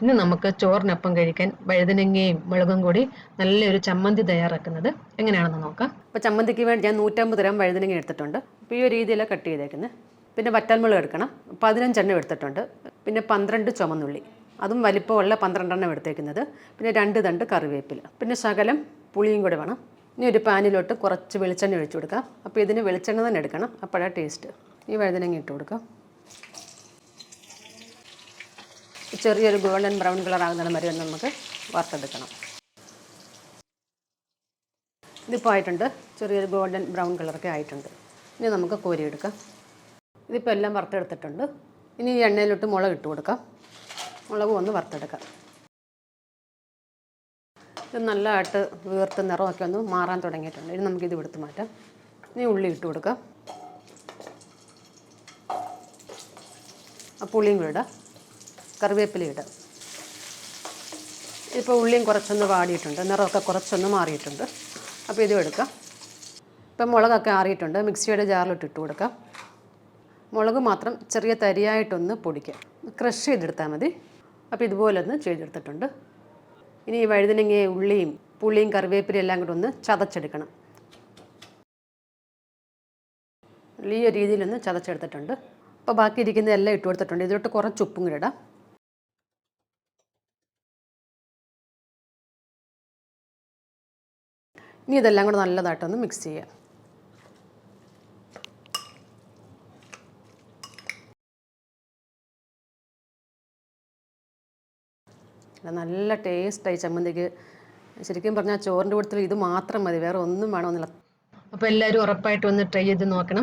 ഇന്ന് നമുക്ക് ചോറിനൊപ്പം കഴിക്കാൻ വഴുതനങ്ങയും മുളകും കൂടി നല്ലൊരു ചമ്മന്തി തയ്യാറാക്കുന്നത് എങ്ങനെയാണെന്ന് നോക്കാം. അപ്പോൾ ചമ്മന്തിക്ക് വേണ്ടി ഞാൻ നൂറ്റമ്പത് ഗ്രാം വഴുതനങ്ങ എടുത്തിട്ടുണ്ട്. അപ്പോൾ ഈ ഒരു രീതിയിലാണ് കട്ട് ചെയ്തേക്കുന്നത് പിന്നെ വറ്റൽമുളക് എടുക്കണം. പതിനഞ്ചെണ്ണം എടുത്തിട്ടുണ്ട്. പിന്നെ പന്ത്രണ്ട് ചുമന്നുള്ളി അതും വലിപ്പമുള്ള പന്ത്രണ്ടെണ്ണം എടുത്തേക്കുന്നത്. പിന്നെ രണ്ട് തണ്ട് കറിവേപ്പില. പിന്നെ ശകലം പുളിയും കൂടെ വേണം. ഇനി ഒരു പാനിലോട്ട് കുറച്ച് വെളിച്ചെണ്ണ ഒഴിച്ചു കൊടുക്കാം. അപ്പോൾ ഇതിന് വെളിച്ചെണ്ണ തന്നെ എടുക്കണം. അപ്പോഴാണ് ടേസ്റ്റ് ഈ വഴുതനങ്ങ ഇട്ട് കൊടുക്കാം. ചെറിയൊരു ഗോൾഡൻ ബ്രൗൺ കളർ ആകുന്നിടം വരെ നമുക്ക് വറുത്തെടുക്കണം. ഇതിപ്പോൾ ആയിട്ടുണ്ട്. ചെറിയൊരു ഗോൾഡൻ ബ്രൗൺ കളറൊക്കെ ആയിട്ടുണ്ട്. ഇനി നമുക്ക് കോരിയെടുക്കാം. ഇതിപ്പോൾ എല്ലാം വറുത്തെടുത്തിട്ടുണ്ട്. ഇനി ഈ എണ്ണയിലോട്ട് മുളക് ഇട്ട് കൊടുക്കാം. മുളക് ഒന്ന് വറുത്തെടുക്കാം. ഇത് നല്ലതായിട്ട് വീർത്ത് നിറമൊക്കെ ഒന്ന് മാറാൻ തുടങ്ങിയിട്ടുണ്ട്. ഇനി നമുക്കിത് എടുത്ത് മാറ്റാം. ഇനി ഉള്ളി ഇട്ട് കൊടുക്കാം. ആ പുളിയും കൂടെ ഇടാം. കറിവേപ്പില ഇടാം. ഇപ്പോൾ ഉള്ളിയും കുറച്ചൊന്ന് വാടിയിട്ടുണ്ട്. നിറമൊക്കെ കുറച്ചൊന്ന് മാറിയിട്ടുണ്ട്. അപ്പോൾ ഇതും എടുക്കാം. ഇപ്പം മുളകൊക്കെ ആറിയിട്ടുണ്ട്. മിക്സിയുടെ ജാറിലിട്ട് ഇട്ട് കൊടുക്കാം. മുളക് മാത്രം ചെറിയ തരിയായിട്ടൊന്ന് പൊടിക്കാം. ക്രഷ് ചെയ്തെടുത്താൽ മതി. അപ്പോൾ ഇതുപോലെ ഒന്ന് ചെയ്തെടുത്തിട്ടുണ്ട്. ഇനി ഈ വഴുതനങ്ങയും ഉള്ളിയും പുളിയും കറിവേപ്പിലയും എല്ലാം കൂടെ ഒന്ന് ചതച്ചെടുക്കണം. ഈ രീതിയിലൊന്ന് ചതച്ചെടുത്തിട്ടുണ്ട്. അപ്പോൾ ബാക്കി ഇരിക്കുന്ന എല്ലാം ഇട്ട് കൊടുത്തിട്ടുണ്ട്. ഇതിലോട്ട് കുറച്ച് ഉപ്പും കൂടെ ഇടാം. ഇനി ഇതെല്ലാം കൂടെ നല്ലതായിട്ടൊന്ന് മിക്സ് ചെയ്യാം. നല്ല ടേസ്റ്റായി ചമ്മന്തിക്ക്. ശരിക്കും പറഞ്ഞാൽ ചോറിന്റെ കൂട്ടത്തിൽ ഇത് മാത്രം മതി വേറെ ഒന്നും വേണമെന്നില്ല. അപ്പോൾ എല്ലാവരും ഉറപ്പായിട്ട് ഒന്ന് ട്രൈ ചെയ്ത് നോക്കണം.